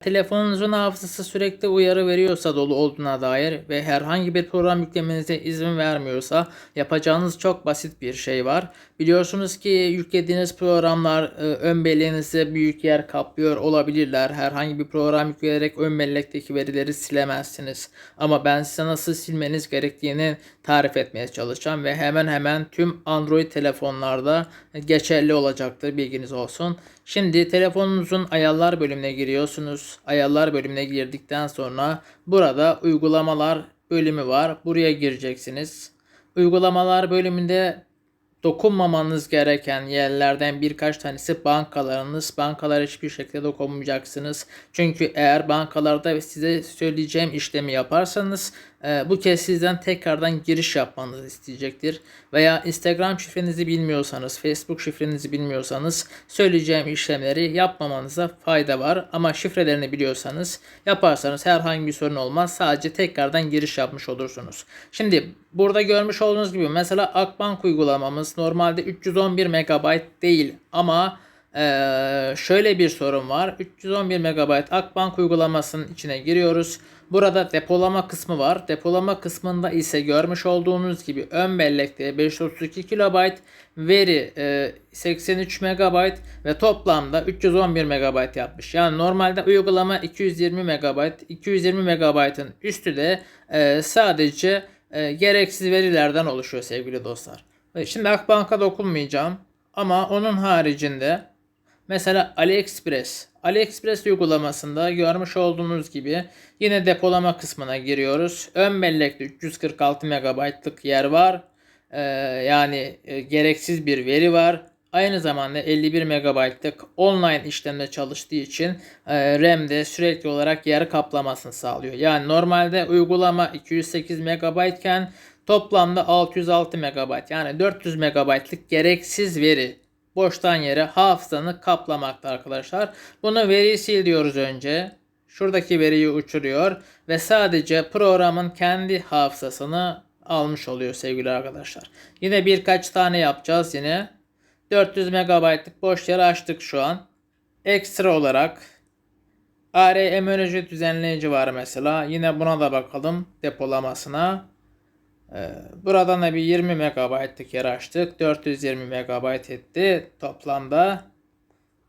Telefonunuzun hafızası sürekli uyarı veriyorsa dolu olduğuna dair ve herhangi bir program yüklemenize izin vermiyorsa yapacağınız çok basit bir şey var. Biliyorsunuz ki yüklediğiniz programlar e, ön belleğinizde büyük yer kaplıyor olabilirler. Herhangi bir program yükleyerek ön bellekteki verileri silemezsiniz. Ama ben size nasıl silmeniz gerektiğini tarif etmeye çalışacağım ve hemen hemen tüm Android telefonlarda geçerli olacaktır bilginiz olsun. Şimdi telefonunuzun ayarlar bölümüne giriyorsunuz. Ayarlar bölümüne girdikten sonra burada uygulamalar bölümü var. Buraya gireceksiniz. Uygulamalar bölümünde dokunmamanız gereken yerlerden birkaç tanesi bankalarınız. Bankalara hiçbir şekilde dokunmayacaksınız. Çünkü eğer bankalarda size söyleyeceğim işlemi yaparsanız e, bu kez sizden tekrardan giriş yapmanızı isteyecektir. Veya Instagram şifrenizi bilmiyorsanız, Facebook şifrenizi bilmiyorsanız söyleyeceğim işlemleri yapmamanıza fayda var. Ama şifrelerini biliyorsanız yaparsanız herhangi bir sorun olmaz. Sadece tekrardan giriş yapmış olursunuz. Şimdi burada görmüş olduğunuz gibi mesela Akbank uygulamamız normalde 311 MB değil ama ee, şöyle bir sorun var. 311 MB Akbank uygulamasının içine giriyoruz. Burada depolama kısmı var. Depolama kısmında ise görmüş olduğunuz gibi ön bellekte 532 KB, veri e, 83 MB ve toplamda 311 MB yapmış. Yani normalde uygulama 220 MB, 220 MB'ın üstü de e, sadece e, gereksiz verilerden oluşuyor sevgili dostlar. Şimdi Akbank'a dokunmayacağım. Ama onun haricinde Mesela AliExpress. AliExpress uygulamasında görmüş olduğunuz gibi yine depolama kısmına giriyoruz. Ön bellekte 346 MB'lık yer var. Ee, yani e, gereksiz bir veri var. Aynı zamanda 51 MB'lık online işlemde çalıştığı için e, RAM'de sürekli olarak yer kaplamasını sağlıyor. Yani normalde uygulama 208 MB iken toplamda 606 MB yani 400 MB'lık gereksiz veri boştan yere hafızanı kaplamakta arkadaşlar. Bunu veriyi sil diyoruz önce. Şuradaki veriyi uçuruyor ve sadece programın kendi hafızasını almış oluyor sevgili arkadaşlar. Yine birkaç tane yapacağız yine. 400 MB'lık boş yer açtık şu an. Ekstra olarak ARM enerji düzenleyici var mesela. Yine buna da bakalım depolamasına. Ee, buradan da bir 20 MB'lık yer açtık. 420 MB etti toplamda.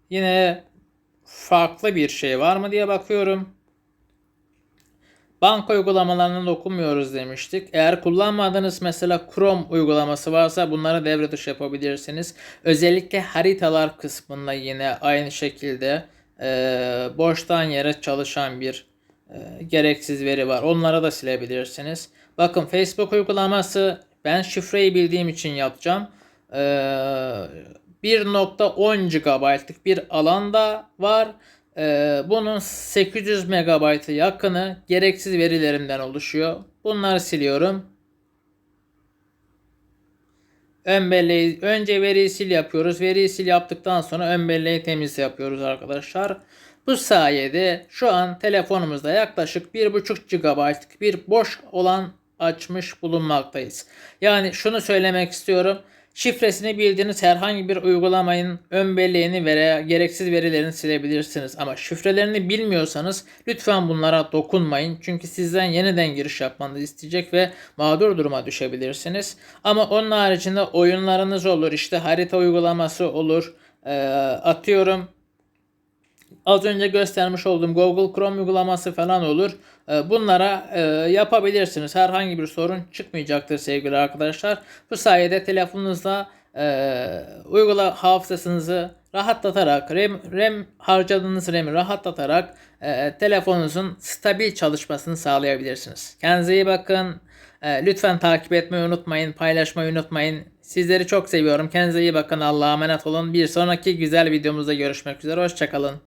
Yine farklı bir şey var mı diye bakıyorum. Banka uygulamalarını dokunmuyoruz demiştik. Eğer kullanmadığınız mesela Chrome uygulaması varsa bunları devre dışı yapabilirsiniz. Özellikle haritalar kısmında yine aynı şekilde e, boştan yere çalışan bir e, gereksiz veri var. Onları da silebilirsiniz. Bakın Facebook uygulaması ben şifreyi bildiğim için yapacağım. Ee, 1.10 GB'lık bir alanda var. Ee, bunun 800 MB'ı yakını gereksiz verilerimden oluşuyor. Bunları siliyorum. Ön belleği önce veriyi sil yapıyoruz. Veriyi sil yaptıktan sonra ön belleği temiz yapıyoruz arkadaşlar. Bu sayede şu an telefonumuzda yaklaşık 1.5 GB'lık bir boş olan açmış bulunmaktayız. Yani şunu söylemek istiyorum. Şifresini bildiğiniz herhangi bir uygulamayın ön belleğini veya gereksiz verilerini silebilirsiniz. Ama şifrelerini bilmiyorsanız lütfen bunlara dokunmayın. Çünkü sizden yeniden giriş yapmanızı isteyecek ve mağdur duruma düşebilirsiniz. Ama onun haricinde oyunlarınız olur. işte harita uygulaması olur. Ee, atıyorum az önce göstermiş olduğum Google Chrome uygulaması falan olur. Ee, bunlara e, yapabilirsiniz. Herhangi bir sorun çıkmayacaktır sevgili arkadaşlar. Bu sayede telefonunuzda e, uygula hafızasınızı rahatlatarak, RAM, RAM harcadığınız RAM'i rahatlatarak e, telefonunuzun stabil çalışmasını sağlayabilirsiniz. Kendinize iyi bakın. lütfen takip etmeyi unutmayın, paylaşmayı unutmayın. Sizleri çok seviyorum. Kendinize iyi bakın. Allah'a emanet olun. Bir sonraki güzel videomuzda görüşmek üzere. Hoşçakalın.